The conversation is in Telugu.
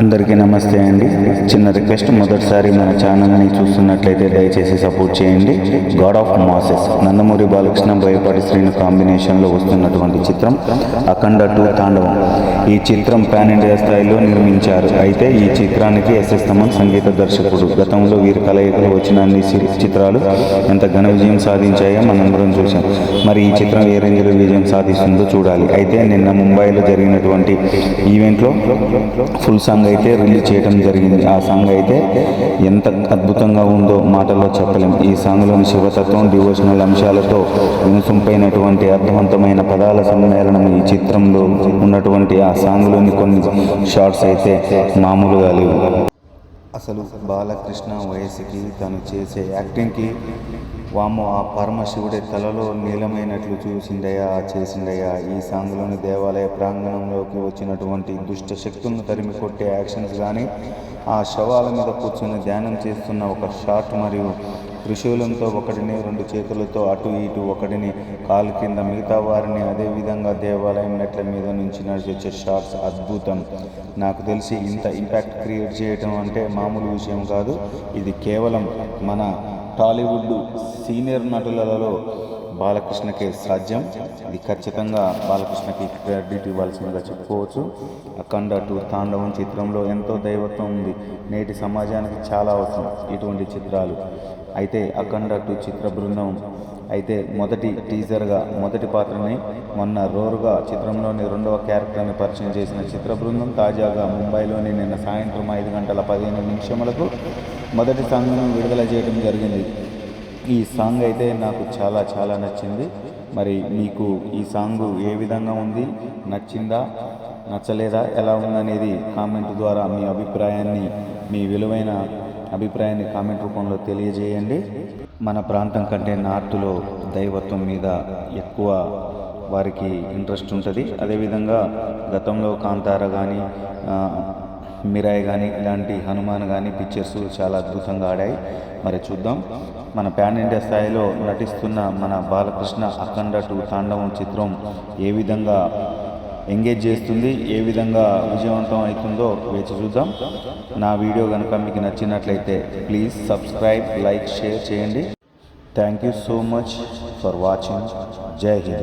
అందరికీ నమస్తే అండి. చిన్న రిక్వెస్ట్ మొదటిసారి మన ఛానల్ని చూస్తున్నట్లయితే దయచేసి సపోర్ట్ చేయండి. God of masses Nandamuri Balakrishna Boyapati Srinu కాంబినేషన్లో వస్తున్నటువంటి చిత్రం అఖండ టూ తాండవం. ఈ చిత్రం పాన్ ఇండియా స్థాయిలో నిర్మించారు. అయితే ఈ చిత్రానికి ఎస్ఎస్ తమన్ సంగీత దర్శకుడు. గతంలో వీరి కలయికలు వచ్చిన అన్ని చిత్రాలు ఎంత ఘన విజయం సాధించాయో మనందరం చూసాం మరి ఈ చిత్రం ఏ రేంజ్లో విజయం సాధిస్తుందో చూడాలి. అయితే నిన్న ముంబైలో జరిగినటువంటి ఈవెంట్లో ఫుల్ సాంగ్ అయితే రిలీజ్ చేయడం జరిగింది. ఆ సాంగ్ అయితే ఎంత అద్భుతంగా ఉందో మాటల్లో చెప్పలేం. ఈ సాంగ్లోని శివతత్వం డివోషనల్ అంశాలతో వినుసంపైనటువంటి అర్థవంతమైన పదాల సమ్మేళనం ఈ చిత్రంలో ఉన్నటువంటి ఆ సాంగ్లోని కొన్ని షార్ట్స్ అయితే మామూలుగా లేవు. అసలు బాలకృష్ణ వయసుకి తను చేసే యాక్టింగ్కి వాము ఆ పరమశివుడి తలలో నీలమైనట్లు చూసిండయా చేసిండయా ఈ సాంగ్లోని దేవాలయ ప్రాంగణంలోకి వచ్చినటువంటి దుష్ట శక్తులను తరిమి కొట్టే యాక్షన్స్ కానీ ఆ శవాల మీద కూర్చొని ధ్యానం చేస్తున్న ఒక షాట్ మరియు త్రిశూలంతో ఒకటిని రెండు చేతులతో అటు ఇటు ఒకటిని కాలు కింద మిగతా వారిని అదేవిధంగా దేవాలయం నెట్ల మీద నుంచి నడిచే షాట్స్ అద్భుతం. నాకు తెలిసి ఇంత ఇంపాక్ట్ క్రియేట్ చేయటం అంటే మామూలు విషయం కాదు. ఇది కేవలం మన టాలీవుడ్ సీనియర్ నటులలో బాలకృష్ణకే సాధ్యం. ఇది ఖచ్చితంగా బాలకృష్ణకి క్రెడిట్ ఇవ్వాల్సిందిగా చెప్పుకోవచ్చు. అఖండ టూ తాండవం చిత్రంలో ఎంతో దైవత్వం ఉంది. నేటి సమాజానికి చాలా అవసరం ఇటువంటి చిత్రాలు. అయితే అఖండ టూ చిత్ర బృందం అయితే మొదటి టీజర్గా మొదటి పాత్రని మొన్న రోరుగా చిత్రంలోని రెండవ క్యారెక్టర్ని పరిచయం చేసిన చిత్ర బృందం తాజాగా ముంబైలోని నిన్న సాయంత్రం ఐదు గంటల పదిహేను నిమిషములకు మొదటి సాంగ్ను విడుదల చేయడం జరిగింది. ఈ సాంగ్ అయితే నాకు చాలా చాలా నచ్చింది. మరి మీకు ఈ సాంగ్ ఏ విధంగా ఉంది? నచ్చిందా? నచ్చలేదా? ఎలా ఉందనేది కామెంట్ ద్వారా మీ అభిప్రాయాన్ని మీ విలువైన అభిప్రాయాన్ని కామెంట్ రూపంలో తెలియజేయండి. మన ప్రాంతం కంటే నార్త్లో దైవత్వం మీద ఎక్కువ వారికి ఇంట్రెస్ట్ ఉంటుంది. అదేవిధంగా గతంలో కాంతార కానీ మిరాయ్ కానీ ఇలాంటి హనుమాన్ కానీ పిక్చర్స్ చాలా అద్భుతంగా ఆడాయి. మరి చూద్దాం. మన పాన్ ఇండియా స్థాయిలో నటిస్తున్న మన బాలకృష్ణ అఖండ టూ తాండవం చిత్రం ఏ విధంగా ఎంగేజ్ చేస్తుంది ఏ విధంగా విజయవంతం అవుతుందో వేచి చూద్దాం. నా వీడియో కనుక మీకు నచ్చినట్లయితే ప్లీజ్ సబ్స్క్రైబ్ లైక్ షేర్ చేయండి. Thank you so much for watching Jai Hind.